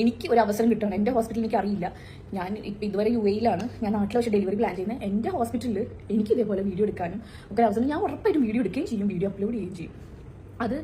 എനിക്ക് ഒരു അവസരം കിട്ടണം. എന്റെ ഹോസ്പിറ്റലിൽ എനിക്ക് അറിയില്ല ഞാൻ ഇപ്പം ഇതുവരെ യു എയിലാണ് ഞാൻ നാട്ടിൽ വെച്ച് ഡെലിവറി പ്ലാൻ ചെയ്യുന്നത് എന്റെ ഹോസ്പിറ്റലിൽ എനിക്ക് ഇതേപോലെ വീഡിയോ എടുക്കാനും ഒക്കെ അവസരം ഞാൻ ഉറപ്പായിട്ടും വീഡിയോ എടുക്കുകയും ചെയ്യും. വീഡിയോ അപ്ലോഡ് ചെയ്യുകയും ചെയ്യും. അത്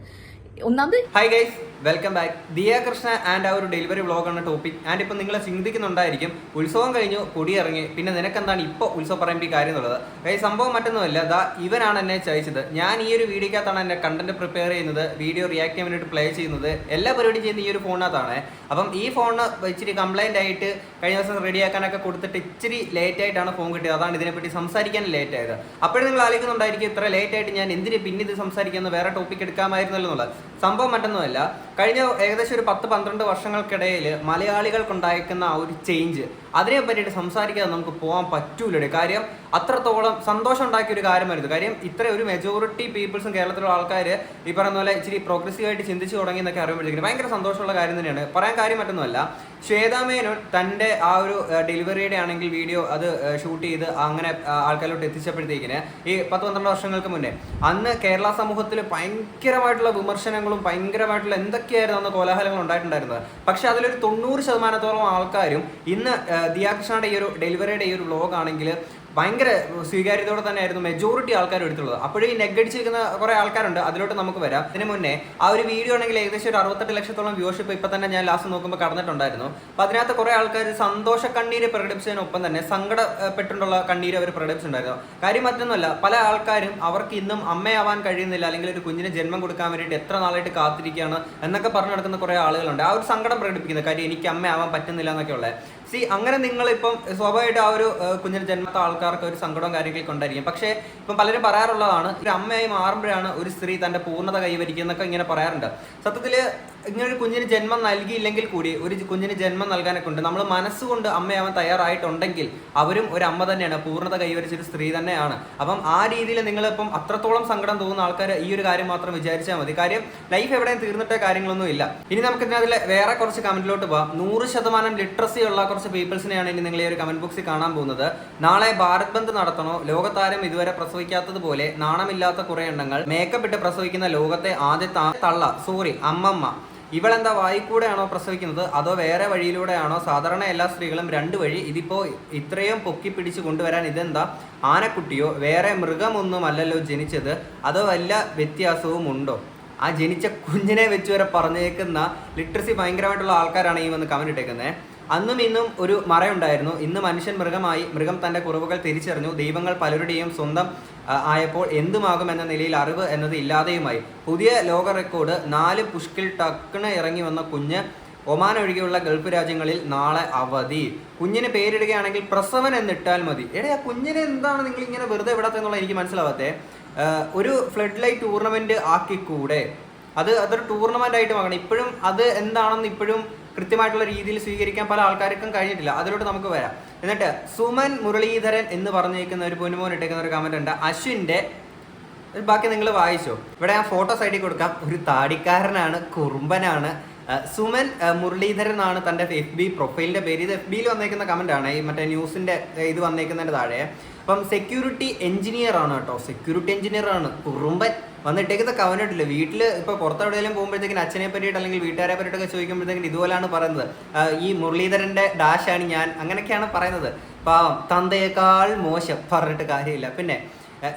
ഒന്നാമത് hi guys welcome back Diya Krishna and ആ ഒരു ഡെലിവറി വ്ളോഗാണ് ടോപ്പിക് ആൻഡ് ഇപ്പം നിങ്ങൾ ചിന്തിക്കുന്നുണ്ടായിരിക്കും ഉത്സവം കഴിഞ്ഞു കൊടിയിറങ്ങി പിന്നെ നിനക്കെന്താണ് ഇപ്പോൾ ഉത്സവം പറയുമ്പോൾ ഈ കാര്യം എന്നുള്ളത്? ഗൈസ് സംഭവം മറ്റൊന്നുമല്ല. ദാ ഇവനാണ് എന്നെ ചയച്ചത് ഞാൻ ഈ ഒരു വീഡിയോക്കകത്താണ് എന്നെ കണ്ടന്റ് പ്രിപ്പയർ ചെയ്യുന്നത് വീഡിയോ റിയാക്ട് ചെയ്യാൻ വേണ്ടിയിട്ട് പ്ലേ ചെയ്യുന്നത്. എല്ലാ പരിപാടിയും ചെയ്യുന്ന ഈ ഒരു ഫോണിനകത്താണ്. അപ്പം ഈ ഫോണിന് ഇച്ചിരി കംപ്ലൈന്റ് ആയിട്ട് കഴിഞ്ഞ ദിവസം റെഡിയാക്കാനൊക്കെ കൊടുത്തിട്ട് ഇച്ചിരി ലേറ്റ് ആയിട്ടാണ് ഫോൺ കിട്ടിയത്. അതാണ് ഇതിനെപ്പറ്റി സംസാരിക്കാൻ ലേറ്റ് ആയത്. അപ്പോഴും നിങ്ങൾ ആലോചിക്കുന്നുണ്ടായിരിക്കും ഇത്ര ലേറ്റ് ആയിട്ട് ഞാൻ എന്തിന് പിന്നെ ഇത് സംസാരിക്കുന്ന വേറെ ടോപ്പിക് എടുക്കാമായിരുന്നല്ലോ എന്നുള്ളത്. സംഭവം മറ്റൊന്നുമല്ല. കഴിഞ്ഞ ഏകദേശം ഒരു പത്ത് പന്ത്രണ്ട് വർഷങ്ങൾക്കിടയിൽ മലയാളികൾക്കുണ്ടായിരിക്കുന്ന ആ ഒരു ചേഞ്ച് അതിനെ പറ്റിയിട്ട് സംസാരിക്കാതെ നമുക്ക് പോകാൻ പറ്റൂലേ കാര്യം അത്രത്തോളം സന്തോഷം ഉണ്ടാക്കിയ ഒരു കാര്യമായിരുന്നു. കാര്യം ഇത്ര ഒരു മെജോറിറ്റി പീപ്പിൾസും കേരളത്തിലുള്ള ആൾക്കാർ ഈ പറയുന്ന പോലെ ഇച്ചിരി പ്രോഗ്രസീവ് ആയിട്ട് ചിന്തിച്ചു തുടങ്ങി എന്നൊക്കെ അറിയുമ്പോഴത്തേക്കും ഭയങ്കര സന്തോഷമുള്ള കാര്യം തന്നെയാണ്. പറയാൻ കാര്യം മറ്റൊന്നുമല്ല. ശ്വേതാമേനോൻ തന്റെ ആ ഒരു ഡെലിവറിയുടെ ആണെങ്കിൽ വീഡിയോ അത് ഷൂട്ട് ചെയ്ത് അങ്ങനെ ആൾക്കാരിലോട്ട് എത്തിച്ചപ്പോഴത്തേക്കിന് ഈ പത്ത് പന്ത്രണ്ട് വർഷങ്ങൾക്ക് മുന്നേ അന്ന് കേരള സമൂഹത്തിൽ ഭയങ്കരമായിട്ടുള്ള വിമർശനങ്ങളും ഭയങ്കരമായിട്ടുള്ള എന്തൊക്കെയായിരുന്നു അന്ന് കോലാഹലങ്ങൾ ഉണ്ടായിട്ടുണ്ടായിരുന്നത്. പക്ഷെ അതിലൊരു തൊണ്ണൂറ് ശതമാനത്തോളം ആൾക്കാരും ഇന്ന് ദിയാകൃഷ്ണയുടെ ഈ ഒരു ഡെലിവറിയുടെ ഈ ഒരു വ്ലോഗ് ആണെങ്കിൽ ഭയങ്കര സ്വീകാര്യതയോടെ തന്നെയായിരുന്നു മെജോറിറ്റി ആൾക്കാർ എടുത്തുള്ളത് അപ്പോഴും ഈ നെഗടിച്ചിരിക്കുന്ന കുറെ ആൾക്കാരുണ്ട് അതിലോട്ട് നമുക്ക് വരാം. അതിന് മുന്നേ ആ ഒരു വീഡിയോ ആണെങ്കിൽ ഏകദേശം ഒരു അറുപത്തെട്ട് ലക്ഷത്തോളം വ്യൂഷിപ്പ് ഇപ്പൊ തന്നെ ഞാൻ ലാസ്റ്റ് നോക്കുമ്പോൾ കടന്നിട്ടുണ്ടായിരുന്നു. അപ്പൊ അതിനകത്ത് കുറെ ആൾക്കാർ സന്തോഷ കണ്ണീര് പ്രകടിപ്പിച്ചതിനൊപ്പം തന്നെ സങ്കടപ്പെട്ടുള്ള കണ്ണീര് അവർ പ്രകടിപ്പിച്ചിട്ടുണ്ടായിരുന്നു. കാര്യം മറ്റൊന്നുമല്ല പല ആൾക്കാരും അവർക്ക് ഇന്നും അമ്മയാവാൻ കഴിയുന്നില്ല അല്ലെങ്കിൽ ഒരു കുഞ്ഞിന് ജന്മം കൊടുക്കാൻ വേണ്ടിയിട്ട് എത്ര നാളായിട്ട് കാത്തിരിക്കുകയാണ് എന്നൊക്കെ പറഞ്ഞു നടക്കുന്ന കുറെ ആളുകളുണ്ട്. ആ ഒരു സങ്കടം പ്രകടിപ്പിക്കുന്നത് കാര്യം എനിക്ക് അമ്മയാവാൻ പറ്റുന്നില്ല എന്നൊക്കെ ഉള്ളത് സി അങ്ങനെ നിങ്ങൾ നിങ്ങളിപ്പം സ്വാഭാവികമായിട്ട് ആ ഒരു കുഞ്ഞിന് ജന്മത്തെ ആൾക്കാർക്ക് ഒരു സങ്കടവും കാര്യങ്ങളൊക്കെ ഉണ്ടായിരിക്കും പക്ഷേ ഇപ്പം പലരും പറയാറുള്ളതാണ് ഒരു അമ്മയായി മാറുമ്പോഴാണ് ഒരു സ്ത്രീ തന്റെ പൂർണത കൈവരിക്കുന്നൊക്കെ ഇങ്ങനെ പറയാറുണ്ട്. സത്യത്തിൽ ഇങ്ങനെ ഒരു കുഞ്ഞിന് ജന്മം നൽകിയില്ലെങ്കിൽ കൂടി ഒരു കുഞ്ഞിന് ജന്മം നൽകാനൊക്കെ ഉണ്ട്. നമ്മൾ മനസ്സുകൊണ്ട് അമ്മയാവാൻ തയ്യാറായിട്ടുണ്ടെങ്കിൽ അവരും ഒരു അമ്മ തന്നെയാണ്. പൂർണത കൈവരിച്ചൊരു സ്ത്രീ തന്നെയാണ്. അപ്പം ആ രീതിയിൽ നിങ്ങളിപ്പം അത്രത്തോളം സങ്കടം തോന്നുന്ന ആൾക്കാർ ഈ ഒരു കാര്യം മാത്രം വിചാരിച്ചാൽ മതി. കാര്യം ലൈഫ് എവിടെയും തീർന്നിട്ട കാര്യങ്ങളൊന്നും ഇല്ല. ഇനി നമുക്ക് ഇതിനകത്തിൽ വേറെ കുറച്ച് കമന്റിലോട്ട് പോവാം. നൂറ് ശതമാനം ലിറ്ററസി ഉള്ള കുറച്ച് പീപ്പിൾസിനെയാണ് ഇനി നിങ്ങൾ ഈ ഒരു കമന്റ് ബോക്സിൽ കാണാൻ പോകുന്നത്. നാളെ ഭാരത് ബന്ദ് നടത്തണോ? ലോകത്താരം ഇതുവരെ പ്രസവിക്കാത്തതുപോലെ നാണമില്ലാത്ത കുറെ എണ്ണങ്ങൾ മേക്കപ്പ് ഇട്ട് പ്രസവിക്കുന്ന ലോകത്തെ ആദ്യത്തെ തള്ള സോറി അമ്മമ്മ. ഇവളെന്താ വായിക്കൂടെയാണോ പ്രസവിക്കുന്നത്? അതോ വേറെ വഴിയിലൂടെയാണോ? സാധാരണ എല്ലാ സ്ത്രീകളും രണ്ട് വഴി. ഇതിപ്പോ ഇത്രയും പൊക്കി പിടിച്ച് കൊണ്ടുവരാൻ ഇതെന്താ? ആനക്കുട്ടിയോ വേറെ മൃഗമൊന്നുമല്ലല്ലോ ജനിച്ചത്. അതോ വല്ല വ്യത്യാസവും ഉണ്ടോ? ആ ജനിച്ച കുഞ്ഞിനെ വെച്ച് വരെ പറഞ്ഞേക്കുന്ന ലിറ്ററസി ഭയങ്കരമായിട്ടുള്ള ആൾക്കാരാണ് ഈ വന്ന് കമന്റ് ഇട്ടേക്കുന്നത് അന്നും ഇന്നും ഒരു മറയുണ്ടായിരുന്നു. ഇന്ന് മനുഷ്യൻ മൃഗമായി മൃഗം തന്റെ കുറവുകൾ തിരിച്ചറിഞ്ഞു. ദൈവങ്ങൾ പലരുടെയും സ്വന്തം ആയപ്പോൾ എന്തുമാകും എന്ന നിലയിൽ അറിവ് എന്നത് ഇല്ലാതെയുമായി. പുതിയ ലോക റെക്കോർഡ് നാല് പുഷ്കിൽ ടക്കിന് ഇറങ്ങി വന്ന കുഞ്ഞ് ഒമാൻ ഒഴികെയുള്ള ഗൾഫ് രാജ്യങ്ങളിൽ നാളെ അവധി. കുഞ്ഞിന് പേരിടുകയാണെങ്കിൽ പ്രസവൻ എന്നിട്ടാൽ മതി. എടേ ആ കുഞ്ഞിനെ എന്താണ് നിങ്ങൾ ഇങ്ങനെ വെറുതെ വിടാത്തെന്നുള്ള എനിക്ക് മനസ്സിലാവാത്തെ? ഒരു ഫ്ലഡ് ലൈറ്റ് ടൂർണമെന്റ് ആക്കിക്കൂടെ? അത് അതൊരു ടൂർണമെന്റ് ആയിട്ട് വാങ്ങണം. ഇപ്പോഴും അത് എന്താണെന്ന് ഇപ്പോഴും കൃത്യമായിട്ടുള്ള രീതിയിൽ സ്വീകരിക്കാൻ പല ആൾക്കാർക്കും കഴിഞ്ഞിട്ടില്ല. അതിലോട്ട് നമുക്ക് വരാം. എന്നിട്ട് സുമൻ മുരളീധരൻ എന്ന് പറഞ്ഞേക്കുന്ന ഒരു പൊന്നുമോൻ ഇട്ടേക്കുന്ന ഒരു കമന്റ് ഉണ്ട്. അശ്വിന്റെ ബാക്കി നിങ്ങൾ വായിച്ചോ. ഇവിടെ ഞാൻ ഫോട്ടോ സൈഡിൽ കൊടുക്കാം. ഒരു താടിക്കാരനാണ് കുറുമ്പനാണ്. സുമൻ മുരളീധരൻ എന്നാണ് തന്റെ എഫ് ബി പ്രൊഫൈലിന്റെ പേര്. ഇത് എഫ് ബിയിൽ വന്നേക്കുന്ന കമന്റ് ആണ്. ഈ മറ്റേ ന്യൂസിന്റെ ഏ, ഇത് വന്നേക്കുന്നതിന്റെ താഴെ. അപ്പം സെക്യൂരിറ്റി എഞ്ചിനീയർ ആണ് കേട്ടോ. സെക്യൂരിറ്റി എഞ്ചിനീയർ ആണ്. കുറുമ്പൻ വന്നിട്ടേക്കത്തെ കവനിട്ടില്ല വീട്ടിൽ ഇപ്പൊ പുറത്തെവിടെയെങ്കിലും പോകുമ്പോഴത്തേക്കും അച്ഛനെ പറ്റിയിട്ട് അല്ലെങ്കിൽ വീട്ടുകാരെ പറ്റിയിട്ടൊക്കെ ചോദിക്കുമ്പോഴത്തേക്കും ഇതുപോലെയാണ് പറയുന്നത്. ഈ മുരളീധരന്റെ ഡാഷാണ് ഞാൻ അങ്ങനെയൊക്കെയാണ് പറയുന്നത്. പാവം തന്തയേക്കാൾ മോശം പറഞ്ഞിട്ട് കാര്യമില്ല. പിന്നെ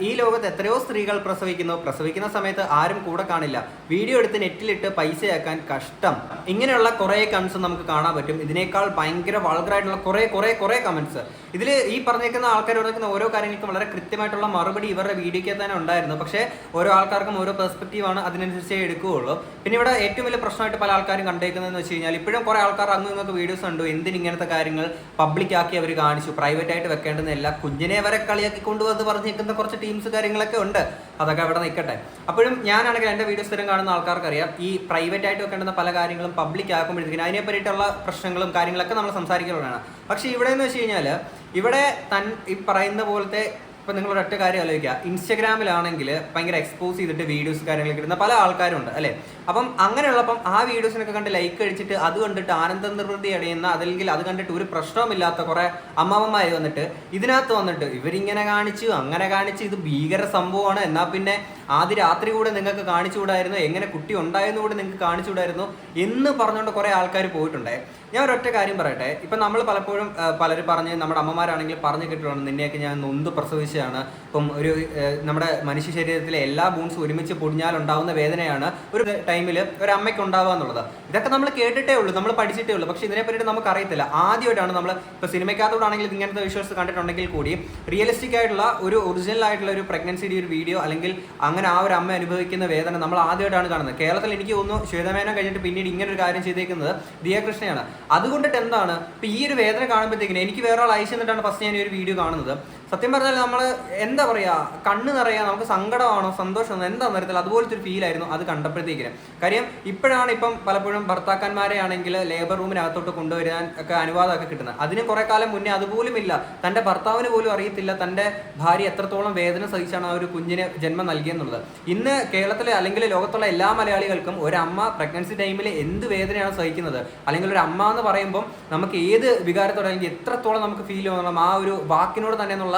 ഈ ലോകത്ത് എത്രയോ സ്ത്രീകൾ പ്രസവിക്കുന്നു. പ്രസവിക്കുന്ന സമയത്ത് ആരും കൂടെ കാണില്ല. വീഡിയോ എടുത്ത് നെറ്റിലിട്ട് പൈസയാക്കാൻ കഷ്ടം. ഇങ്ങനെയുള്ള കുറേ കമൻസ് നമുക്ക് കാണാൻ പറ്റും. ഇതിനേക്കാൾ ഭയങ്കര വൾഗറായിട്ടുള്ള കുറേ കുറേ കുറേ കമൻസ് ഇതിൽ ഈ പറഞ്ഞേക്കുന്ന ആൾക്കാർ പറഞ്ഞിരിക്കുന്ന ഓരോ കാര്യങ്ങൾക്കും വളരെ കൃത്യമായിട്ടുള്ള മറുപടി ഇവരുടെ വീഡിയോയ്ക്ക് തന്നെ ഉണ്ടായിരുന്നു. പക്ഷേ ഓരോ ആൾക്കാർക്കും ഓരോ പെർസ്പെക്റ്റീവാണ് അതിനനുസരിച്ചേ എടുക്കുകയുള്ളൂ. പിന്നെ ഇവിടെ ഏറ്റവും വലിയ പ്രശ്നമായിട്ട് പല ആൾക്കാരും കണ്ടേക്കുന്നതെന്ന് വെച്ച് കഴിഞ്ഞാൽ ഇപ്പോഴും കുറേ ആൾക്കാർ അങ്ങ് ഇങ്ങനത്തെ വീഡിയോസ് കണ്ടു. എന്തിന് ഇങ്ങനത്തെ കാര്യങ്ങൾ പബ്ലിക്കാക്കി അവർ കാണിച്ചു? പ്രൈവറ്റ് ആയിട്ട് വെക്കേണ്ടുന്നില്ല കുഞ്ഞിനെ വരെ കളിയാക്കി കൊണ്ടുവന്ന് പറഞ്ഞേക്കുന്ന കുറച്ച് ടീംസ് കാര്യങ്ങളൊക്കെ ഉണ്ട്. അതൊക്കെ അവിടെ നിൽക്കട്ടെ. അപ്പോഴും ഞാനാണെങ്കിൽ എന്റെ വീഡിയോ സ്ഥിരം കാണുന്ന ആൾക്കാർക്ക് അറിയാം ഈ പ്രൈവറ്റ് ആയിട്ട് വെക്കേണ്ടുന്ന പല കാര്യങ്ങളും പബ്ലിക് ആക്കുമ്പോഴത്തേക്കും അതിനെ പറ്റിയിട്ടുള്ള പ്രശ്നങ്ങളും കാര്യങ്ങളൊക്കെ നമ്മൾ സംസാരിക്കുന്നതാണ് പക്ഷേ ഇവിടെ എന്ന് വെച്ച് കഴിഞ്ഞാൽ ഇവിടെ തൻ ഈ പറയുന്ന പോലത്തെ ഇപ്പം നിങ്ങൾ ഒരൊറ്റ കാര്യം ആലോചിക്കുക. ഇൻസ്റ്റഗ്രാമിലാണെങ്കിൽ ഭയങ്കര എക്സ്പോസ് ചെയ്തിട്ട് വീഡിയോസ് കാര്യങ്ങളൊക്കെ ഇടുന്ന പല ആൾക്കാരുണ്ട് അല്ലേ? അപ്പം അങ്ങനെയുള്ളപ്പം ആ വീഡിയോസിനൊക്കെ കണ്ട് ലൈക്ക് കഴിച്ചിട്ട് അത് കണ്ടിട്ട് ആനന്ദ നിർവൃതി അടയുന്ന അല്ലെങ്കിൽ അത് കണ്ടിട്ട് ഒരു പ്രശ്നവുമില്ലാത്ത കുറെ അമ്മാവന്മാര് വന്നിട്ട് ഇതിനകത്ത് വന്നിട്ട് ഇവരിങ്ങനെ കാണിച്ചു അങ്ങനെ കാണിച്ചു ഇത് ഭീകര സംഭവമാണ്. എന്നാൽ പിന്നെ ആദ്യ രാത്രി കൂടെ നിങ്ങൾക്ക് കാണിച്ചു കാണിച്ചുകൂടായിരുന്നു എങ്ങനെ കുട്ടി ഉണ്ടായെന്ന് കൂടെ നിങ്ങൾക്ക് കാണിച്ചുകൂടായിരുന്നു എന്ന് പറഞ്ഞുകൊണ്ട് കുറേ ആൾക്കാർ പോയിട്ടുണ്ട്. ഞാൻ ഒരൊറ്റ കാര്യം പറയട്ടെ. ഇപ്പം നമ്മൾ പലപ്പോഴും പലരും പറഞ്ഞ് നമ്മുടെ അമ്മമാരാണെങ്കിൽ പറഞ്ഞു കേട്ടിട്ടുണ്ട് നിന്നെയൊക്കെ ഞാൻ നൊന്ത് പ്രസവിച്ചതാണ് ഇപ്പം ഒരു നമ്മുടെ മനുഷ്യ ശരീരത്തിലെ എല്ലാ ബോൺസും ഒരുമിച്ച് പൊടിഞ്ഞാൽ ഉണ്ടാവുന്ന വേദനയാണ് ഒരു ടൈമിൽ ഒരു അമ്മയ്ക്ക് ഉണ്ടാവുക എന്നുള്ളത്. ഇതൊക്കെ നമ്മൾ കേട്ടിട്ടേ ഉള്ളൂ നമ്മൾ പഠിച്ചിട്ടേ ഉള്ളൂ. പക്ഷേ ഇതിനെ പറ്റിയിട്ട് നമുക്ക് അറിയത്തില്ല. ആദ്യമായിട്ടാണ് നമ്മൾ ഇപ്പോൾ സിനിമയ്ക്കകത്തോടാണെങ്കിൽ ഇങ്ങനത്തെ വിഷ്വൽസ് കണ്ടിട്ടുണ്ടെങ്കിൽ കൂടി റിയലിസ്റ്റിക് ആയിട്ടുള്ള ഒരു ഒറിജിനൽ ആയിട്ടുള്ള ഒരു പ്രഗ്നൻസിയുടെ ഒരു വീഡിയോ അല്ലെങ്കിൽ അങ്ങനെ ആ ഒരു അമ്മ അനുഭവിക്കുന്ന വേദന നമ്മൾ ആദ്യമായിട്ടാണ് കാണുന്നത്. കേരളത്തിൽ എനിക്ക് തോന്നുന്നു ശ്വേതമേനം കഴിഞ്ഞിട്ട് പിന്നീട് ഇങ്ങനെ ഒരു കാര്യം ചെയ്തേക്കുന്നത് ദിയാകൃഷ്ണയാണ്. അതുകൊണ്ടിട്ട് എന്താണ്? ഇപ്പം ഈ ഒരു വേദന കാണുമ്പോഴത്തേക്കിന് എനിക്ക് വേറെ ആൾ അയച്ചു തന്നിട്ടാണ് ഫസ്റ്റ് ഞാൻ ഈ ഒരു വീഡിയോ കാണുന്നത്. സത്യം പറഞ്ഞാൽ നമ്മൾ എന്താ പറയാ കണ്ണ് നിറയാ നമുക്ക് സങ്കടമാണോ സന്തോഷമാണോ എന്താണെന്ന് അറിയത്തില്ല അതുപോലത്തെ ഒരു ഫീലായിരുന്നു അത് കണ്ടപ്പോഴത്തേക്കിന്. കാര്യം ഇപ്പോഴാണ് ഇപ്പം പലപ്പോഴും ഭർത്താക്കന്മാരെ ആണെങ്കിൽ ലേബർ റൂമിനകത്തോട്ട് കൊണ്ടുവരാൻ ഒക്കെ അനുവാദമൊക്കെ കിട്ടുന്നത്. അതിന് കുറെ കാലം മുന്നേ അതുപോലും ഇല്ല. തന്റെ ഭർത്താവിന് പോലും അറിയത്തില്ല തന്റെ ഭാര്യ എത്രത്തോളം വേദന സഹിച്ചാണ് ആ ഒരു കുഞ്ഞിന് ജന്മം നൽകിയെന്നുള്ളത്. ഇന്ന് കേരളത്തിലെ അല്ലെങ്കിൽ ലോകത്തുള്ള എല്ലാ മലയാളികൾക്കും ഒരമ്മ പ്രഗ്നൻസി ടൈമിൽ എന്ത് വേദനയാണ് സഹിക്കുന്നത്? അല്ലെങ്കിൽ ഒരു അമ്മ എന്ന് പറയുമ്പോൾ നമുക്ക് ഏത് വികാരത്തോടെ അല്ലെങ്കിൽ എത്രത്തോളം നമുക്ക് ഫീൽ ചെയ്യണം ആ ഒരു വാക്കിനോട് തന്നെ എന്നുള്ള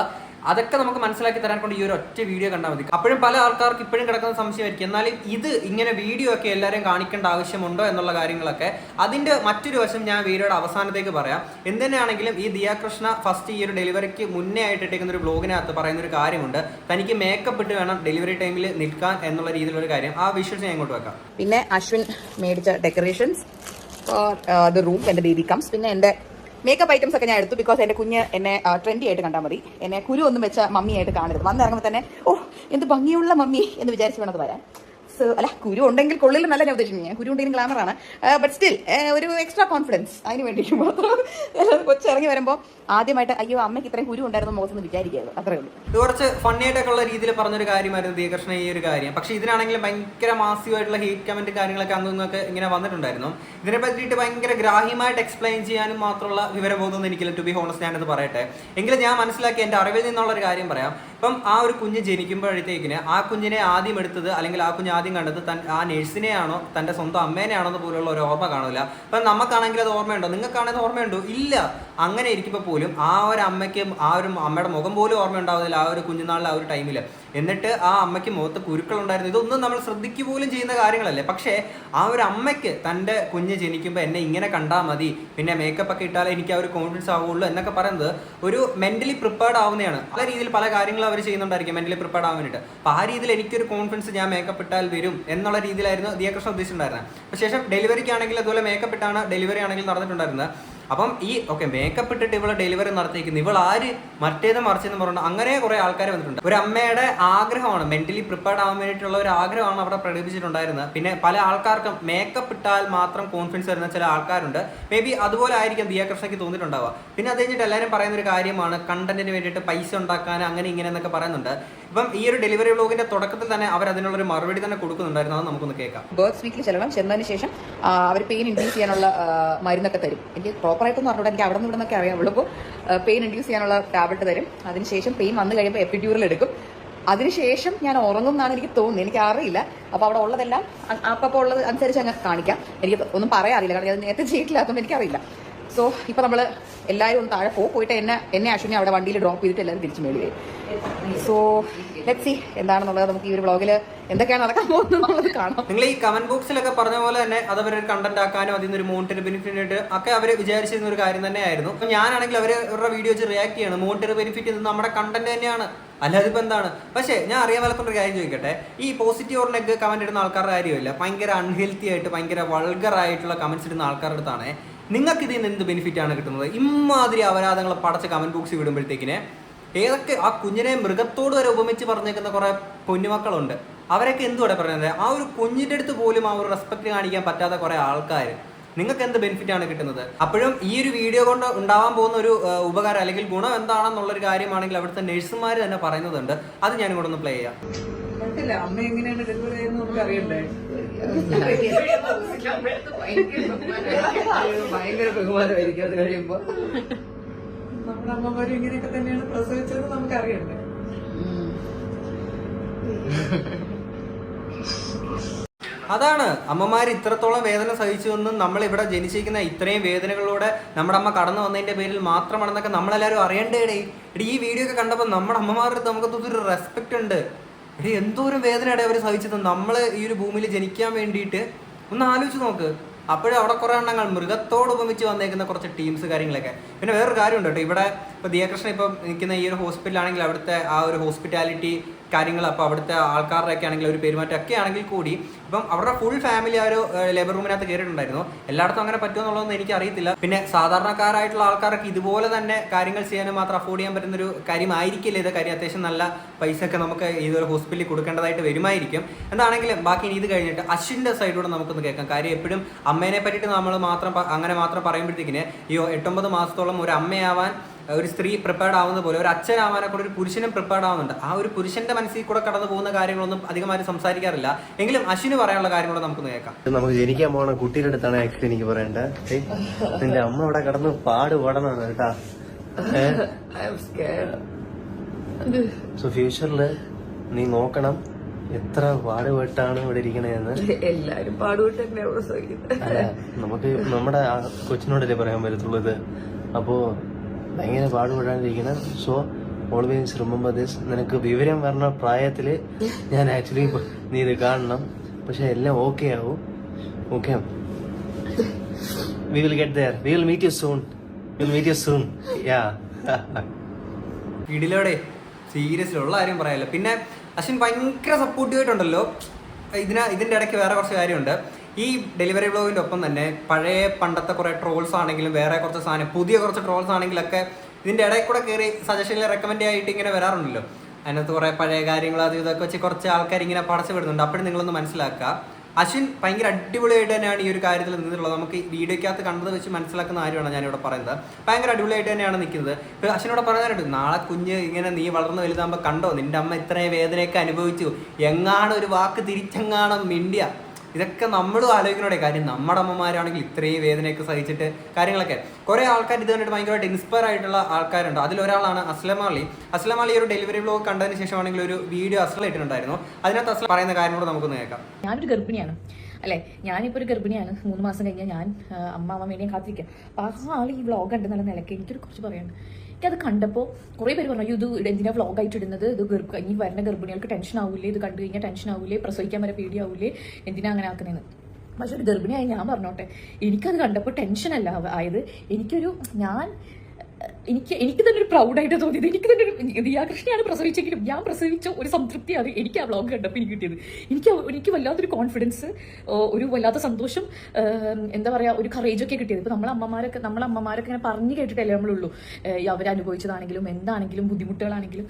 അതൊക്കെ നമുക്ക് മനസ്സിലാക്കി തരാൻ കൊണ്ട് ഈ ഒരു ഒറ്റ വീഡിയോ കണ്ടാൽ മതി. അപ്പോഴും പല ആൾക്കാർക്ക് ഇപ്പോഴും കിടക്കുന്ന സംശയമായിരിക്കും. എന്നാൽ ഇത് ഇങ്ങനെ വീഡിയോ ഒക്കെ എല്ലാവരും കാണിക്കേണ്ട ആവശ്യമുണ്ടോ എന്നുള്ള കാര്യങ്ങളൊക്കെ അതിന്റെ മറ്റൊരു വശം ഞാൻ വീഡിയോയുടെ അവസാനത്തേക്ക് പറയാം. എന്തിനാണെങ്കിലും ഈ ദിയാകൃഷ്ണ ഫസ്റ്റ് ഈ ഒരു ഡെലിവറിക്ക് മുന്നേ ആയിട്ട് ഇട്ടേക്കുന്ന ഒരു ബ്ലോഗിനകത്ത് പറയുന്ന ഒരു കാര്യമുണ്ട്. തനിക്ക് മേക്കപ്പ് ഇട്ട് വേണം ഡെലിവറി ടൈമിൽ നിൽക്കാൻ എന്നുള്ള രീതിയിലുള്ള ഒരു കാര്യം. ആ വിഷ്വൽസ് ഞാൻ ഇങ്ങോട്ട് വെക്കാം. പിന്നെ അശ്വിൻ മേടിച്ച ഡെക്കറേഷൻസ് ഫോർ ദ റൂം എന്റെ ബേബി കംസ് പിന്നെ എന്റെ മേക്കപ്പ് ഐറ്റംസ് ഒക്കെ ഞാൻ എടുത്തു ബിക്കോസ് എന്റെ കുഞ്ഞ് എന്നെ ട്രെൻഡി ആയിട്ട് കണ്ടാൽ മതി. എന്നെ കുരു ഒന്നും വെച്ച മമ്മിയായിട്ട് കാണരുത്. വന്നിറങ്ങുമ്പോൾ തന്നെ ഓ എന്ത് ഭംഗിയുള്ള മമ്മി എന്ന് വിചാരിച്ച് വേണത് വരാൻ. സോ അല്ല കുരു ഉണ്ടെങ്കിൽ കൊള്ളിലും നല്ല ഞാൻ ഉദ്ദേശിക്കുന്നത്. ഞാൻ കുരു ഉണ്ടെങ്കിൽ ഗ്ലാമറാണ് ബട്ട് സ്റ്റിൽ ഒരു എക്സ്ട്രാ കോൺഫിഡൻസ് അതിന് വേണ്ടിയിട്ട് മാത്രം കൊച്ചിറങ്ങി വരുമ്പോൾ ആദ്യമായിട്ട് അയ്യോ അമ്മയ്ക്ക് ഇത്രയും കുരു ഉണ്ടായിരുന്നു മുഖത്തെന്ന് വിചാരിക്കരുത് അത്രേ ഉള്ളൂ. ഇത് കുറച്ച് ഫണ്ണി ആയിട്ടൊക്കെ ഉള്ള രീതിയിൽ പറഞ്ഞൊരു കാര്യമായിരുന്നു ദീകൃഷ്ണ ഈ ഒരു കാര്യം. പക്ഷേ ഇതിനാണെങ്കിലും ഭയങ്കര മാസീവായിട്ടുള്ള ഹീറ്റ് കമന്റ് കാര്യങ്ങളൊക്കെ അന്നൊക്കെ ഇങ്ങനെ വന്നിട്ടുണ്ടായിരുന്നു. ഇതിനെ പറ്റിയിട്ട് ഭയങ്കര ഗ്രാഹ്യമായിട്ട് എക്സ്പ്ലെയിൻ ചെയ്യാനും മാത്രമുള്ള വിവരബോധമൊന്നും എനിക്കില്ല ടു ബി ഹോണസ്റ്റ് ഞാനത് പറയട്ടെ. എങ്കിലും ഞാൻ മനസ്സിലാക്കി എന്റെ അറിവിൽ നിന്നുള്ള ഒരു കാര്യം പറയാം. ഇപ്പം ആ ഒരു കുഞ്ഞ് ജനിക്കുമ്പോഴത്തേക്കിന് ആ കുഞ്ഞിനെ ആദ്യം എടുത്തത് അല്ലെങ്കിൽ ആ കുഞ്ഞ് ആദ്യം കണ്ടത് തൻ ആ നഴ്സിനെയാണോ തന്റെ സ്വന്തം അമ്മേനെയാണോ എന്ന് പോലുള്ള ഒരു ഓർമ്മ കാണില്ല അപ്പം നമുക്കാണെങ്കിൽ അത് ഓർമ്മയുണ്ടോ? നിങ്ങൾക്കാണെങ്കിൽ ഓർമ്മയുണ്ടോ? ഇല്ല. അങ്ങനെ ഇരിക്കുമ്പോൾ പോലും ആ ഒരു അമ്മയ്ക്ക് ആ ഒരു അമ്മയുടെ മുഖം പോലും ഓർമ്മ ആ ഒരു കുഞ്ഞുനാളിൽ ആ ഒരു ടൈമിൽ എന്നിട്ട് ആ അമ്മയ്ക്ക് മുഖത്ത് കുരുക്കളുണ്ടായിരുന്നു ഇതൊന്നും നമ്മൾ ശ്രദ്ധിക്കുക പോലും ചെയ്യുന്ന കാര്യങ്ങളല്ലേ. പക്ഷേ ആ ഒരു അമ്മയ്ക്ക് തന്റെ കുഞ്ഞ് ജനിക്കുമ്പോൾ എന്നെ ഇങ്ങനെ കണ്ടാൽ മതി. പിന്നെ മേക്കപ്പ് ഒക്കെ ഇട്ടാലേ എനിക്ക് ആ ഒരു കോൺഫിഡൻസ് ആവുള്ളൂ എന്നൊക്കെ പറയുന്നത് ഒരു മെന്റലി പ്രിപ്പയർഡ് ആവുന്നതാണ്. പല രീതിയിൽ പല കാര്യങ്ങളും അവർ ചെയ്യുന്നുണ്ടായിരിക്കും മെന്റലി പ്രിപ്പയർഡ് ആവാൻ വേണ്ടിയിട്ട്. അപ്പോൾ ആ രീതിയിൽ എനിക്കൊരു കോൺഫിഡൻസ് ഞാൻ മേക്കപ്പ് ഇട്ടാൽ വരും എന്നുള്ള രീതിയിലായിരുന്നു ദിയാകൃഷ്ണ ഉദ്ദേശിച്ചിട്ടുണ്ടായിരുന്നത്. ശേഷം ഡെലിവറിക്ക് ആണെങ്കിൽ അതുപോലെ മേക്കപ്പ് ഇട്ടാണ് ഡെലിവറി ആണെങ്കിൽ നടന്നിട്ടുണ്ടായിരുന്നത്. അപ്പം ഈ ഓക്കെ മേക്കപ്പ് ഇട്ടിട്ട് ഇവളെ ഡെലിവറി നടത്തിയിരിക്കുന്നു. ഇവൾ ആര്? മറ്റേത് മറിച്ചെന്ന് പറഞ്ഞു അങ്ങനെ കുറെ ആൾക്കാർ വന്നിട്ടുണ്ട്. ഒരു അമ്മയുടെ ആഗ്രഹമാണ് മെന്റലി പ്രിപ്പയർഡ് ആവാൻ വേണ്ടിയിട്ടുള്ള ഒരു ആഗ്രഹമാണ് അവിടെ പ്രകടിപ്പിച്ചിട്ടുണ്ടായിരുന്നത്. പിന്നെ പല ആൾക്കാർക്കും മേക്കപ്പ് ഇട്ടാൽ മാത്രം കോൺഫിഡൻസ് വരുന്ന ചില ആൾക്കാരുണ്ട്. മേ ബി അതുപോലെ ആയിരിക്കും ദിയ കൃഷ്ണയ്ക്ക് തോന്നിയിട്ടുണ്ടാവുക. പിന്നെ അത് കഴിഞ്ഞിട്ട് എല്ലാവരും പറയുന്ന ഒരു കാര്യമാണ് കണ്ടന്റിന് വേണ്ടിയിട്ട് പൈസ ഉണ്ടാക്കാൻ അങ്ങനെ ഇങ്ങനെ എന്നൊക്കെ പറയുന്നുണ്ട്. ഇപ്പം ഈ ഒരു ഡെലിവറി ബ്ലോഗിന്റെ തുടക്കത്തിൽ തന്നെ അവർ അതിനുള്ള ഒരു മറുപടി തന്നെ കൊടുക്കുന്നുണ്ടായിരുന്നു. അത് നമുക്കൊന്ന് കേൾക്കാം. ബേർത്ത് വീക്കിൽ ചെല്ലണം ചെന്നതിന് ശേഷം അവർ പെയിൻ ഇൻഡ്യൂസ് ചെയ്യാനുള്ള മരുന്നൊക്കെ തരും. എനിക്ക് പ്രോപ്പറായിട്ടൊന്നും അറിഞ്ഞൂടാ. എനിക്ക് അവിടെ നിന്ന് ഇവിടെ നിന്നൊക്കെ അറിയാവുള്ളൂ. അപ്പോൾ പെയിൻ ഇൻഡ്യൂസ് ചെയ്യാനുള്ള ടാബ്ലറ്റ് തരും. അതിനുശേഷം പെയിൻ വന്നു കഴിയുമ്പോൾ എപ്പിഡ്യൂറിൽ എടുക്കും. അതിനുശേഷം ഞാൻ ഉറങ്ങും എന്നാണ് എനിക്ക് തോന്നുന്നത്. എനിക്ക് അറിയില്ല. അപ്പോൾ അവിടെ ഉള്ളതെല്ലാം അപ്പോൾ ഉള്ളത് അനുസരിച്ച് അങ്ങ് കാണിക്കാം. എനിക്ക് ഒന്നും പറയാറില്ല. കാരണം ഞാൻ നേരത്തെ ചെയ്തിട്ടില്ലാത്തതുകൊണ്ട് എനിക്കറിയില്ല. സോ ഇപ്പോൾ നമ്മൾ എല്ലാവരും ഒന്ന് താഴെ പോകും പോയിട്ട് എന്നെ എന്നെ അശ്വിനെ അവിടെ വണ്ടിയിൽ ഡ്രോപ്പ് ചെയ്തിട്ട് എല്ലാവരും തിരിച്ചു മേടി വരും. സോ ലെറ്റ് സി എന്താണെന്നുള്ളത് നമുക്ക് ഈ ഒരു ബ്ലോഗിൽ എന്തൊക്കെയാണ് നടക്കാൻ പോകുന്നത് കാണാം. നിങ്ങൾ ഈ കമന്റ് ബോക്സിലൊക്കെ പറഞ്ഞ പോലെ തന്നെ അത് അവർ കണ്ടന്റ് ആക്കാനും അതിൽ നിന്ന് ഒരു മോണിറ്ററി ബെനിഫിറ്റ് ഒക്കെ അവർ വിചാരിച്ചിരുന്ന ഒരു കാര്യം തന്നെയായിരുന്നു. അപ്പൊ ഞാനാണെങ്കിൽ അവരുടെ വീഡിയോ വെച്ച് റിയാക്ട് ചെയ്യണം. മോണിറ്ററി ബെനിഫിറ്റ് ഇത് നമ്മുടെ കണ്ടന്റ് തന്നെയാണ്. അല്ലാതെ ഇപ്പൊ എന്താണ്? പക്ഷേ ഞാൻ അറിയാൻ മേലത്തൊരു കാര്യം ചോദിക്കട്ടെ? ഈ പോസിറ്റീവ് ഓർ നെഗ് കമന്റ് ഇടുന്ന ആൾക്കാരുടെ കാര്യമില്ല. ഭയങ്കര അൺഹെൽത്തി ആയിട്ട് ഭയങ്കര വൾഗർ ആയിട്ടുള്ള കമന്റ്സ് ഇടുന്ന ആൾക്കാരുടെ അടുത്താണ് നിങ്ങൾക്ക് ഇതിൽ നിന്ന് എന്ത് ബെനിഫിറ്റാണ് കിട്ടുന്നത്? ഇമാതിരി അപരാധങ്ങൾ പടച്ച കമന്റ് ബോക്സിൽ വിടുമ്പോഴത്തേക്കിനെ ഏതൊക്കെ ആ കുഞ്ഞിനെ മൃഗത്തോട് വരെ ഉപമിച്ച് പറഞ്ഞേക്കുന്ന കുറെ പൊന്നുമക്കളുണ്ട്. അവരൊക്കെ എന്തുവാണ് പറയുന്നത്? ആ ഒരു കുഞ്ഞിന്റെ അടുത്ത് പോലും ആ ഒരു റെസ്പെക്ട് കാണിക്കാൻ പറ്റാത്ത കുറെ ആൾക്കാർ നിങ്ങൾക്ക് എന്ത് ബെനിഫിറ്റ് ആണ് കിട്ടുന്നത്? അപ്പോഴും ഈ ഒരു വീഡിയോ കൊണ്ട് ഉണ്ടാവാൻ പോകുന്ന ഒരു ഉപകാരം അല്ലെങ്കിൽ ഗുണം എന്താണെന്നുള്ളൊരു കാര്യമാണെങ്കിൽ അവിടുത്തെ നഴ്സുമാർ തന്നെ പറയുന്നതുണ്ട് അത് ഞാൻ ഇവിടെ ഒന്ന് പ്ലേ ചെയ്യാം അമ്മ എങ്ങനെയാണ് ഡെലിവറി നമുക്ക് അറിയണ്ടേ? ഭയങ്കര ബഹുമാനമായിരിക്കും അത് കഴിയുമ്പോ. നമ്മുടെ അമ്മമാരും ഇങ്ങനെയൊക്കെ തന്നെയാണ് പ്രസവിച്ചത് നമുക്ക് അറിയണ്ടേ അതാണ്. അമ്മമാർ ഇത്രത്തോളം വേദന സഹിച്ചു എന്നും നമ്മൾ ഇവിടെ ജനിച്ചിരിക്കുന്ന ഇത്രയും വേദനകളിലൂടെ നമ്മുടെ അമ്മ കടന്നു വന്നതിന്റെ പേരിൽ മാത്രമാണെന്നൊക്കെ നമ്മളെല്ലാവരും അറിയണ്ടേടേ. ഈ വീഡിയോ ഒക്കെ കണ്ടപ്പോൾ നമ്മുടെ അമ്മമാരുടെ അടുത്ത് നമുക്ക് ഒരു റെസ്പെക്ട് ഉണ്ട്. എടീ എന്തോരം വേദനയുടെ അവർ സഹിച്ചത്. നമ്മൾ ഈ ഒരു ഭൂമിയിൽ ജനിക്കാൻ വേണ്ടിയിട്ട് ഒന്ന് ആലോചിച്ച് നോക്ക്. അപ്പോഴും അവിടെ കുറേ എണ്ണങ്ങൾ മൃഗത്തോട് ഉപമിച്ച് വന്നേക്കുന്ന കുറച്ച് ടീംസ് കാര്യങ്ങളൊക്കെ. പിന്നെ വേറൊരു കാര്യമുണ്ട് കേട്ടോ. ഇവിടെ ഇപ്പോൾ ദിയകൃഷ്ണൻ ഇപ്പോൾ നിൽക്കുന്ന ഈ ഒരു ഹോസ്പിറ്റലാണെങ്കിൽ അവിടുത്തെ ആ ഒരു ഹോസ്പിറ്റാലിറ്റി കാര്യങ്ങൾ അപ്പോൾ അവിടുത്തെ ആൾക്കാരുടെ ഒക്കെ ആണെങ്കിൽ ഒരു പെരുമാറ്റം ഒക്കെ ആണെങ്കിൽ കൂടി ഇപ്പം അവരുടെ ഫുൾ ഫാമിലി ആ ഒരു ലേബർ റൂമിനകത്ത് കയറിയിട്ടുണ്ടായിരുന്നു എല്ലായിടത്തും അങ്ങനെ പറ്റുമെന്നുള്ളതൊന്നും എനിക്ക് അറിയത്തില്ല പിന്നെ സാധാരണക്കാരായിട്ടുള്ള ആൾക്കാർക്ക് ഇതുപോലെ തന്നെ കാര്യങ്ങൾ ചെയ്യാനും മാത്രം അഫോർഡ് ചെയ്യാൻ പറ്റുന്ന ഒരു കാര്യമായിരിക്കില്ല ഇത്. കാര്യം അത്യാവശ്യം നല്ല പൈസ ഒക്കെ നമുക്ക് ഒരു ഹോസ്പിറ്റലിൽ കൊടുക്കേണ്ടതായിട്ട് വരുമായിരിക്കും. എന്താണെങ്കിലും ബാക്കി ഇനി ഇത് കഴിഞ്ഞിട്ട് അശ്വിന്റെ സൈഡിലൂടെ നമുക്കൊന്ന് കേൾക്കാം. കാര്യം എപ്പോഴും അമ്മേനെ പറ്റിയിട്ട് നമ്മൾ മാത്രം അങ്ങനെ മാത്രം പറയുമ്പോഴത്തേക്കിന് ഈ എട്ടൊമ്പത് മാസത്തോളം ഒരു അമ്മയാവാൻ ഒരു സ്ത്രീ പ്രിപ്പയർഡ് ആവുന്ന പോലെ ഒരു അച്ഛനാവാനെ കൂടെ ഒരു പുരുഷനും പ്രിപ്പയർഡ് ആവുന്നുണ്ട്. ആ ഒരു പുരുഷന്റെ മനസ്സിൽ കൂടെ കടന്നു പോകുന്ന കാര്യങ്ങളൊന്നും അധികമായി സംസാരിക്കാറില്ല. എങ്കിലും അശ്വിന് പറയാനുള്ള കാര്യങ്ങളോട് നമുക്ക് കേൾക്കാം. നമുക്ക് ജനിക്കാൻ പോണ കുട്ടിയുടെ അടുത്താണ് ആക്ച്വലി എനിക്ക് പറയേണ്ടത്. നിന്റെ അമ്മ അവിടെ കടന്ന് പാട് പാടണം കേട്ടാ. സോ ഫ്യൂച്ചറിൽ നീ നോക്കണം എത്ര പാടുപെട്ടാണ് ഇവിടെ ഇരിക്കണേന്ന്. എല്ലാരും പാടുപെട്ട് നമുക്ക് നമ്മുടെ കൊച്ചിനോടല്ലേ പറയാൻ പറ്റത്തുള്ളൂ ഇത്? അപ്പോ ഭയങ്കര പാടുപെടാണ്ടിരിക്കണം സോ ഓൾവേസ് റിമെമ്പർ ദിസ് നിനക്ക് വിവരം വരണ പ്രായത്തിൽ ഞാൻ ആക്ച്വലി നീ ഇത് കാണണം. പക്ഷെ എല്ലാം ഓക്കെ ആവും. Okay we will get there we will meet you soon will meet you soon yeah ഇടിലോടെ seriously ഉള്ള കാര്യം പറയാലോ. പിന്നെ അശ്വിൻ ഭയങ്കര സപ്പോർട്ടീവ് ആയിട്ടുണ്ടല്ലോ. ഇതിന് ഇതിന്റെ ഇടയ്ക്ക് വേറെ കുറച്ച് കാര്യമുണ്ട്. ഈ ഡെലിവറി ബ്ലോഗിന്റെ ഒപ്പം തന്നെ പഴയ പണ്ടത്തെ കുറേ ട്രോൾസ് ആണെങ്കിലും വേറെ കുറച്ച് സാധനം പുതിയ കുറച്ച് ട്രോൾസ് ആണെങ്കിലൊക്കെ ഇതിന്റെ ഇടയിൽ കൂടെ കയറി സജഷനിൽ റെക്കമെൻഡ് ആയിട്ട് ഇങ്ങനെ വരാറുണ്ടല്ലോ. അതിനകത്ത് കുറേ പഴയ കാര്യങ്ങൾ അത് ഇതൊക്കെ വെച്ച് കുറച്ച് ആൾക്കാർ ഇങ്ങനെ പടച്ചു വിടുന്നുണ്ട് അപ്പോഴും നിങ്ങളൊന്ന് മനസ്സിലാക്കുക. അശ്വിൻ ഭയങ്കര അടിപൊളിയായിട്ട് തന്നെയാണ് ഈ ഒരു കാര്യത്തിൽ നിന്നിട്ടുള്ളത്. നമുക്ക് ഈ വീഡിയോക്കകത്ത് കണ്ടത് വെച്ച് മനസ്സിലാക്കുന്ന കാര്യമാണ് ഞാനിവിടെ പറയുന്നത്. ഭയങ്കര അടിപൊളിയായിട്ട് തന്നെയാണ് നിൽക്കുന്നത്. അശ്വിനോട് പറയാനായിട്ട് നാളെ കുഞ്ഞ് ഇങ്ങനെ നീ വളർന്ന് വലുതാകുമ്പോൾ കണ്ടോ? നിന്റെ അമ്മ ഇത്രയും വേദനയൊക്കെ അനുഭവിച്ചു. എങ്ങാണ് ഒരു വാക്ക് തിരിച്ചെങ്ങാണം മിണ്ടിയ. ഇതൊക്കെ നമ്മളും ആലോചിക്കണോടെ കാര്യം നമ്മുടെ അമ്മമാരാണെങ്കിൽ ഇത്രയും വേദനയൊക്കെ സഹിച്ചിട്ട് കാര്യങ്ങളൊക്കെ. കുറേ ആൾക്കാർ ഇത് കണ്ടിട്ട് ഭയങ്കരമായിട്ട് ഇൻസ്പയർ ആയിട്ടുള്ള ആൾക്കാരുണ്ട്. അതിലൊരാളാണ് അസ്ലമാളി അലി. ഒരു ഡെലിവറി ബ്ലോഗ് കണ്ടതിന് ശേഷമാണെങ്കിൽ ഒരു വീഡിയോ അസ്ലം ഇട്ടിട്ടുണ്ടായിരുന്നു. അതിനകത്ത് അസ്ലം പറയുന്ന കാര്യം കൂടെ നമുക്കൊന്ന് കേൾക്കാം. ഞാനൊരു ഗർഭിണിയാണ്. അല്ലെ? ഞാനിപ്പോൾ ഒരു ഗർഭിണിയാണ്. മൂന്ന് മാസം കഴിഞ്ഞാൽ ഞാൻ അമ്മ അമ്മ വേണ്ടിയും കാത്തിരിക്കാം. അപ്പോൾ ആ ആൾ ഈ വ്ളോഗ് ഉണ്ടെന്നുള്ള നിലയ്ക്ക് എനിക്കൊരു കുറച്ച് പറയാനുണ്ട്. എനിക്കത് കണ്ടപ്പോൾ കുറേ പേര് പറഞ്ഞു "അയ്യോ, ഇത് എന്തിനാ വ്ളോഗായിട്ട് ഇടുന്നത്? ഇത് ഗർഭ ഇനി വരുന്ന ഗർഭിണികൾക്ക് ടെൻഷൻ ആവില്ലേ ഇത് കണ്ടു കഴിഞ്ഞാൽ ടെൻഷൻ ആവില്ലേ പ്രസവിക്കാൻ വരെ പേടിയാവില്ലേ എന്തിനാ അങ്ങനെ ആക്കുന്നതെന്ന് പക്ഷെ ഒരു ഗർഭിണിയായി ഞാൻ പറഞ്ഞോട്ടെ എനിക്കത് കണ്ടപ്പോൾ ടെൻഷനല്ല ആയത്. എനിക്കൊരു ഞാൻ എനിക്ക് എനിക്ക് തന്നെ ഒരു പ്രൗഡായിട്ട് തോന്നിയത്. എനിക്ക് തന്നെ ഒരു ദിയാകൃഷ്ണയാണ് പ്രസവിച്ചെങ്കിലും ഞാൻ പ്രസവിച്ച ഒരു സംതൃപ്തി അത് എനിക്ക് ആ വ്ളോഗ് കണ്ടപ്പോൾ എനിക്ക് കിട്ടിയത്. എനിക്ക് എനിക്ക് വല്ലാത്തൊരു കോൺഫിഡൻസ് ഒരു വല്ലാത്ത സന്തോഷം എന്താ പറയുക ഒരു കറേജ് ഒക്കെ കിട്ടിയത്. ഇപ്പോൾ നമ്മളെ അമ്മമാരൊക്കെ നമ്മളെ അമ്മമാരൊക്കെ ഇങ്ങനെ പറഞ്ഞു കേട്ടിട്ടല്ലേ നമ്മളുള്ളൂ. അവർ അവരനുഭവിച്ചതാണെങ്കിലും എന്താണെങ്കിലും ബുദ്ധിമുട്ടുകളാണെങ്കിലും.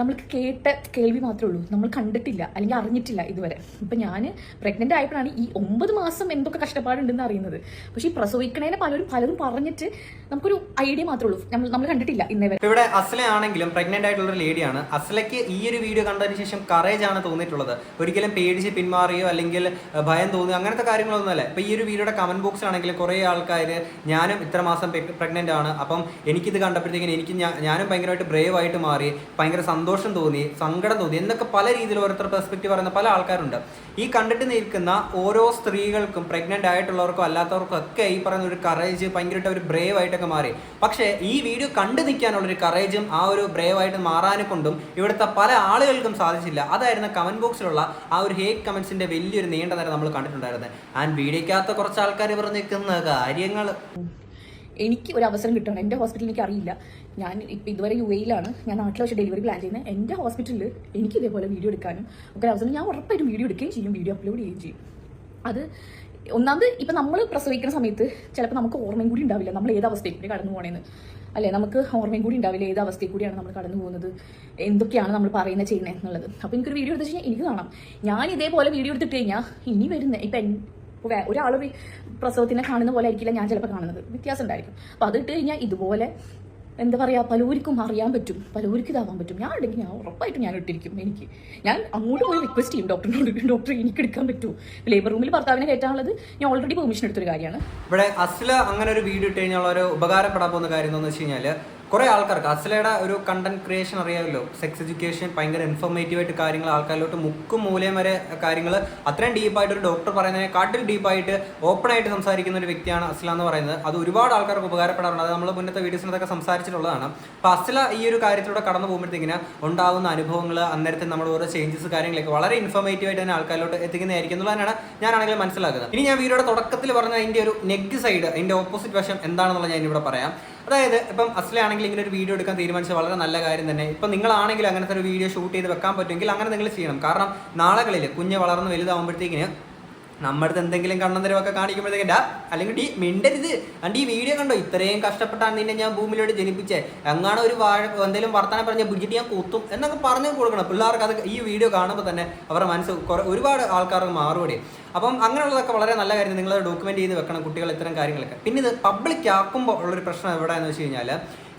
നമ്മൾക്ക് കേട്ട കേൾവി മാത്രമേ ഉള്ളൂ. നമ്മൾ കണ്ടിട്ടില്ല അല്ലെങ്കിൽ അറിഞ്ഞിട്ടില്ല ഇതുവരെ. ഇപ്പം ഞാൻ പ്രഗ്നന്റ് ആയപ്പോഴാണ് ഈ ഒമ്പത് മാസം എന്തൊക്കെ കഷ്ടപ്പാടുണ്ടെന്ന് അറിയുന്നത്. പക്ഷേ ഈ പ്രസവിക്കണേനെ പലരും പലതും പറഞ്ഞിട്ട് നമുക്കൊരു ഐഡിയ മാത്രമേ ഉള്ളൂ. നമ്മൾ നമ്മൾ കണ്ടിട്ടില്ല ഇന്നേ വരെ. ഇവിടെ അസ്ല ആണെങ്കിലും പ്രഗ്നന്റ് ആയിട്ടുള്ള ഒരു ലേഡിയാണ് അസലയ്ക്ക് ഈ ഒരു വീഡിയോ കണ്ടതിന് ശേഷം കറേജ് ആണ് തോന്നിയിട്ടുള്ളത്. ഒരിക്കലും പേടിച്ച് പിന്മാറിയോ അല്ലെങ്കിൽ ഭയം തോന്നിയോ അങ്ങനത്തെ കാര്യങ്ങളൊന്നുമല്ല ഇപ്പം ഈ ഒരു വീഡിയോയുടെ കമന്റ് ബോക്സിൽ ആണെങ്കിൽ കുറെ ആൾക്കാർ ഞാനും ഇത്ര മാസം പ്രഗ്നന്റ് ആണ്. അപ്പം എനിക്കിത് കണ്ടപ്പോഴത്തേക്കും എനിക്ക് ഞാനും ഭയങ്കരമായിട്ട് ബ്രേവ് ആയിട്ട് മാറി. ഭയങ്കര സന്തോഷം തോന്നി സങ്കടം തോന്നി എന്നൊക്കെ പല രീതിയിൽ ഓരോരുത്തർ പെർസ്പെക്റ്റീവ് പറയുന്ന പല ആൾക്കാരുണ്ട്. ഈ കണ്ടിട്ട് നിൽക്കുന്ന ഓരോ സ്ത്രീകൾക്കും പ്രഗ്നന്റ് ആയിട്ടുള്ളവർക്കും അല്ലാത്തവർക്കും ഒക്കെ ഈ പറയുന്ന ഒരു കറേജ് ഭയങ്കരമായിട്ട് ഒരു ബ്രേവ് ആയിട്ടൊക്കെ മാറി. പക്ഷേ ഈ വീഡിയോ കണ്ടു നിൽക്കാനുള്ള ഒരു കറേജും ആ ഒരു ബ്രേവ് ആയിട്ട് മാറാനെ കൊണ്ടും ഇവിടുത്തെ പല ആളുകൾക്കും സാധിച്ചില്ല. അതായിരുന്നു കമന്റ് ബോക്സിലുള്ള ആ ഒരു ഹേക്ക് കമന്റ്സിന്റെ വലിയൊരു നീണ്ട നേരം നമ്മൾ കണ്ടിട്ടുണ്ടായിരുന്നത്. ആൻഡ് വീഡിയോക്കകത്ത് കുറച്ച് ആൾക്കാർ പറഞ്ഞിരിക്കുന്ന കാര്യങ്ങൾ എനിക്ക് ഒരു അവസരം കിട്ടണം. എന്റെ ഹോസ്പിറ്റലിൽ എനിക്ക് അറിയില്ല ഞാൻ ഇപ്പം ഇതുവരെ യു എയിലാണ്. ഞാൻ നാട്ടിൽ വെച്ച് ഡെലിവറി പ്ലാൻ ചെയ്യുന്നത്. എന്റെ ഹോസ്പിറ്റലിൽ എനിക്ക് ഇതേപോലെ വീഡിയോ എടുക്കാനും ഒക്കെ അവസരം ഞാൻ ഉറപ്പായിട്ടും വീഡിയോ എടുക്കുകയും ചെയ്യും. വീഡിയോ അപ്ലോഡ് ചെയ്യുകയും ചെയ്യും. അത് ഒന്നാമത് ഇപ്പം നമ്മൾ പ്രസവിക്കുന്ന സമയത്ത് ചിലപ്പോൾ നമുക്ക് ഓർമ്മയും കൂടി ഉണ്ടാവില്ല. നമ്മൾ ഏത് അവസ്ഥയിൽ കൂടി കടന്നു പോകണേന്ന് അല്ലേ? നമുക്ക് ഓർമ്മയും കൂടി ഉണ്ടാവില്ല. ഏത് അവസ്ഥയിൽ കൂടിയാണ് നമ്മൾ കടന്നു പോകുന്നത്? എന്തൊക്കെയാണ് നമ്മൾ പറയുന്നത് ചെയ്യുന്നത് എന്നുള്ളത്. അപ്പോൾ എനിക്കൊരു വീഡിയോ എടുത്ത് കഴിഞ്ഞാൽ എനിക്ക് കാണാം. ഞാൻ ഇതേപോലെ വീഡിയോ എടുത്തിട്ട് കഴിഞ്ഞാൽ ഇനി വരുന്ന ഇപ്പം ഇപ്പോൾ ഒരാൾ പ്രസവത്തിനെ കാണുന്ന പോലെ ആയിരിക്കില്ല ഞാൻ ചിലപ്പോൾ കാണുന്നത്. വ്യത്യാസം ഉണ്ടായിരിക്കും. അപ്പോൾ അത് ഇട്ട് കഴിഞ്ഞാൽ ഇതുപോലെ എന്താ പറയുക പലൂർക്കും അറിയാൻ പറ്റും. പലർക്കും ഇതാവാൻ പറ്റും. ഞാൻ ഉണ്ടെങ്കിൽ ഞാൻ ഉറപ്പായിട്ടും ഞാൻ ഇട്ടിരിക്കും എനിക്ക്. ഞാൻ അങ്ങോട്ട് പോയി റിക്വസ്റ്റ് ചെയ്യും ഡോക്ടറിനോട് ഡോക്ടർ എനിക്ക് എടുക്കാൻ പറ്റുമോ ലേബർ റൂമിൽ ഭർത്താവിനെ കയറ്റാനുള്ളത് ഞാൻ ഓൾറെഡി പെർമിഷൻ എടുത്തൊരു കാര്യമാണ്. ഇവിടെ അസ്ല അങ്ങനെ ഒരു വീഡിയോ ഇട്ട് കഴിഞ്ഞാൽ ഒരു ഉപകാരപ്പെടാൻ പോകുന്ന കാര്യം എന്താണെന്ന് വെച്ച് കഴിഞ്ഞാൽ കുറേ ആൾക്കാർക്ക് അസ്ലയുടെ ഒരു കണ്ടന്റ് ക്രിയേഷൻ അറിയാമല്ലോ. സെക്സ് എഡ്യൂക്കേഷൻ ഭയങ്കര ഇൻഫോർമേറ്റീവ് ആയിട്ട് കാര്യങ്ങൾ ആൾക്കാരിലോട്ട് മുക്കും മൂലയും വരെ കാര്യങ്ങൾ അത്രയും ഡീപ്പായിട്ട് ഒരു ഡോക്ടർ പറയുന്നതിനെക്കാട്ടിൽ ഡീപ്പായിട്ട് ഓപ്പൺ ആയിട്ട് സംസാരിക്കുന്ന ഒരു വ്യക്തിയാണ് അസ്ല എന്ന് പറയുന്നത്. അത് ഒരുപാട് ആൾക്കാർക്ക് ഉപകാരപ്പെടാറുണ്ട്. അത് നമ്മൾ മുന്നത്തെ വീഡിയോസിനൊക്കെ സംസാരിച്ചിട്ടുള്ളതാണ്. അപ്പോൾ അസ്ല ഈ ഒരു കാര്യത്തിലൂടെ കടന്നു പോകുമ്പോഴത്തേക്കിന് ഉണ്ടാകുന്ന അനുഭവങ്ങൾ അന്നേരത്തെ നമ്മുടെ ഓരോ ചേഞ്ചസ് കാര്യങ്ങളൊക്കെ വളരെ ഇൻഫോർമേറ്റീവ് ആയിട്ട് തന്നെ ആൾക്കാരിലോട്ട് എത്തിക്കുന്നതായിരിക്കും എന്നുള്ളതാണ് ഞാനാണെങ്കിൽ മനസ്സിലാക്കുന്നത്. ഇനി ഞാൻ വീഡിയോയുടെ തുടക്കത്തിൽ പറഞ്ഞ അതിന്റെ ഒരു നെഗ് സൈഡ് അതിന്റെ ഓപ്പോസിറ്റ് വശം എന്താണെന്നുള്ളത് ഞാൻ ഇവിടെ പറയാം. അതായത് ഇപ്പം അസ്ലയാണെങ്കിൽ ഇങ്ങനെ ഒരു വീഡിയോ എടുക്കാൻ തീരുമാനിച്ച വളരെ നല്ല കാര്യം തന്നെ. ഇപ്പം നിങ്ങളാണെങ്കിൽ അങ്ങനത്തെ ഒരു വീഡിയോ ഷൂട്ട് ചെയ്ത് വെക്കാൻ പറ്റുമെങ്കിൽ അങ്ങനെ നിങ്ങൾ ചെയ്യണം. കാരണം നാളുകളിൽ കുഞ്ഞ് വളർന്ന് വലുതാകുമ്പോഴത്തേക്കിന് നമ്മുടെ എന്തെങ്കിലും കണ്ണന്തരമൊക്കെ കാണിക്കുമ്പോഴത്തേക്കിന്റെ അല്ലെങ്കിൽ ഈ മിണ്ടരുത്. അണ്ട് ഈ വീഡിയോ കണ്ടോ? ഇത്രയും കഷ്ടപ്പെട്ടാണ് നിന്നെ ഞാൻ ഭൂമിയിലോട്ട് ജനിപ്പിച്ചേ. എങ്ങാണോ ഒരു വാഴ എന്തെങ്കിലും വർത്തമാനം പറഞ്ഞ പിടിച്ചിട്ട് ഞാൻ കൂത്തും എന്നൊക്കെ പറഞ്ഞു കൊടുക്കണം. പിള്ളേർക്ക് അത് ഈ വീഡിയോ കാണുമ്പോൾ തന്നെ അവരുടെ മനസ്സ് കുറെ ഒരുപാട് ആൾക്കാർക്ക് മാറുപടി അപ്പം അങ്ങനെയുള്ളതൊക്കെ വളരെ നല്ല കാര്യം നിങ്ങൾ ഡോക്യുമെന്റ് ചെയ്ത് വെക്കണം കുട്ടികൾ ഇത്തരം കാര്യങ്ങളൊക്കെ. പിന്നെ ഇത് പബ്ലിക് ആക്കുമ്പോൾ ഉള്ളൊരു പ്രശ്നം എവിടെയെന്ന് വെച്ച് കഴിഞ്ഞാൽ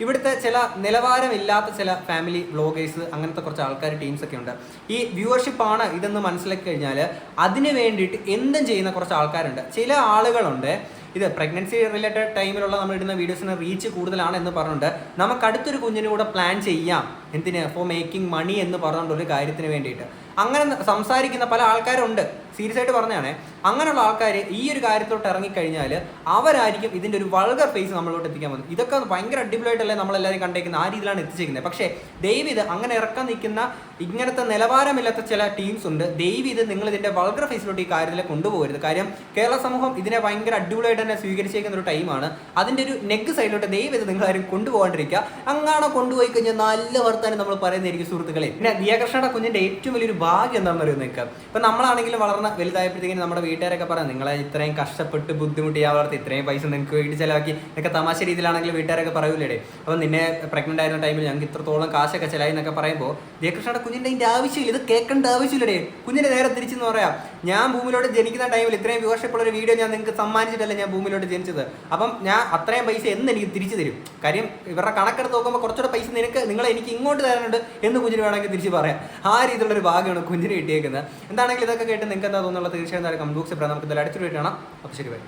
ഇവിടുത്തെ ചില നിലവാരമില്ലാത്ത ചില ഫാമിലി വ്ളോഗേഴ്സ് അങ്ങനത്തെ കുറച്ച് ആൾക്കാർ ടീംസ് ഒക്കെ ഉണ്ട്. ഈ വ്യൂവർഷിപ്പ് ആണ് ഇതെന്ന് മനസ്സിലാക്കി കഴിഞ്ഞാൽ അതിന് വേണ്ടിയിട്ട് എന്തും ചെയ്യുന്ന കുറച്ച് ആൾക്കാരുണ്ട്. ചില ആളുകളുണ്ട് ഇത് പ്രഗ്നൻസി റിലേറ്റഡ് ടൈമിലുള്ള നമ്മൾ ഇടുന്ന വീഡിയോസിന് റീച്ച് കൂടുതലാണ് എന്ന് പറഞ്ഞുകൊണ്ട് നമുക്ക് അടുത്തൊരു കുഞ്ഞിന് കൂടെ പ്ലാൻ ചെയ്യാം. എന്തിന്? ഫോർ മേക്കിംഗ് മണി എന്ന് പറഞ്ഞുകൊണ്ട് ഒരു കാര്യത്തിന് വേണ്ടിയിട്ട്. അങ്ങനെ സംസാരിക്കുന്ന പല ആൾക്കാരുണ്ട്. സീരിയസ് ആയിട്ട് പറഞ്ഞതാണ്. അങ്ങനെയുള്ള ആൾക്കാർ ഈ ഒരു കാര്യത്തോട്ട് ഇറങ്ങിക്കഴിഞ്ഞാൽ അവരായിരിക്കും ഇതിന്റെ ഒരു വൾഗർ ഫേസ് നമ്മളോട്ട് എത്തിക്കാൻ പോകുന്നത്. ഇതൊക്കെ ഭയങ്കര അടിപൊളിയായിട്ടല്ലേ നമ്മളെല്ലാവരും കണ്ടേക്കുന്ന ആ രീതിയിലാണ് എത്തിച്ചേക്കുന്നത്. പക്ഷേ ദൈവം ഇത് അങ്ങനെ ഇറക്കാൻ നിൽക്കുന്ന ഇങ്ങനത്തെ നിലവാരമില്ലാത്ത ചില ടീംസ് ഉണ്ട്. ദൈവം ഇത് നിങ്ങൾ ഇതിന്റെ വൾഗർ ഫേസിലോട്ട് ഈ കാര്യത്തിൽ കൊണ്ടുപോകരുത്. കാര്യം കേരള സമൂഹം ഇതിനെ ഭയങ്കര അടിപൊളിയായിട്ട് തന്നെ സ്വീകരിച്ചേക്കുന്ന ഒരു ടൈമാണ് അതിന്റെ ഒരു നെഗ് സൈഡിലോട്ട് ദൈവം ഇത് നിങ്ങളാരും കൊണ്ടുപോകാണ്ടിരിക്കുക. അങ്ങാണോ കൊണ്ടുപോയി കഴിഞ്ഞാൽ നല്ല വർത്താനം നമ്മൾ പറയുന്നതായിരിക്കും സുഹൃത്തുക്കളെ. പിന്നെ ദിയാകൃഷ്ണയുടെ കുഞ്ഞിന്റെ ഏറ്റവും വലിയൊരു ഭാഗ്യം എന്താണെന്ന് അറിയുന്നത് നിങ്ങൾക്ക് ഇപ്പം നമ്മളാണെങ്കിലും വളർന്ന വലുതായപ്പോഴത്തേക്കും നമ്മുടെ വീട്ടുകാരൊക്കെ പറയാം നിങ്ങളെ ഇത്രയും കഷ്ടപ്പെട്ട് ബുദ്ധിമുട്ടി ആ വളർത്തി ഇത്രയും പൈസ നിങ്ങൾക്ക് വേണ്ടി ചിലവാക്കി. എന്നൊക്കെ തമാശ രീതിയിലാണെങ്കിലും വീട്ടുകാരൊക്കെ പറയൂലേ അപ്പം നിന്നെ പ്രഗ്നന്റ് ആയിരുന്ന ടൈമിൽ ഞങ്ങൾക്ക് ഇത്രത്തോളം കാശൊക്കെ ചിലവായി എന്നൊക്കെ പറയുമ്പോൾ ജയകൃഷ്ണയുടെ കുഞ്ഞിന്റെ അതിന്റെ ആവശ്യമില്ല ഇത് കേൾക്കേണ്ട ആവശ്യമില്ലടേ. കുഞ്ഞിന്റെ നേരെ തിരിച്ചെന്ന് പറയാം. ഞാൻ ഭൂമിയിലോട്ട് ജനിക്കുന്ന ടൈമിൽ ഇത്രയും വ്യൂവർഷിപ്പ് ഒരു വീഡിയോ ഞാൻ നിങ്ങൾക്ക് സമ്മാനിച്ചിട്ടല്ല ഞാൻ ഭൂമിയിലോട്ട് ജനിച്ചത്? അപ്പം ഞാൻ അത്രയും പൈസ എന്ന് എനിക്ക് തിരിച്ചു തരും. കാര്യം ഇവരുടെ കണക്കെടുത്ത് നോക്കുമ്പോൾ കുറച്ചുകൂടെ പൈസ നിനക്ക് നിങ്ങളെ എനിക്ക് ഇങ്ങോട്ട് തരാനുണ്ട് എന്ന് കുഞ്ഞിന് വേണമെങ്കിൽ തിരിച്ച് പറയാം. ആ രീതിയിലുള്ള ഒരു ഭാഗ്യമാണ് കുഞ്ഞിന് കിട്ടിയേക്കുന്നത്. എന്താണെങ്കിലും ഇതൊക്കെ കേട്ട് നിങ്ങൾക്ക് എന്താ തോന്നുന്നുള്ളത് തീർച്ചയായും കമന്റ് ബോക്സിൽ പറയാം. നമുക്ക് ഇതിൽ അടുത്തൊരു കാണാം. അപ്പോൾ ശരി ബൈ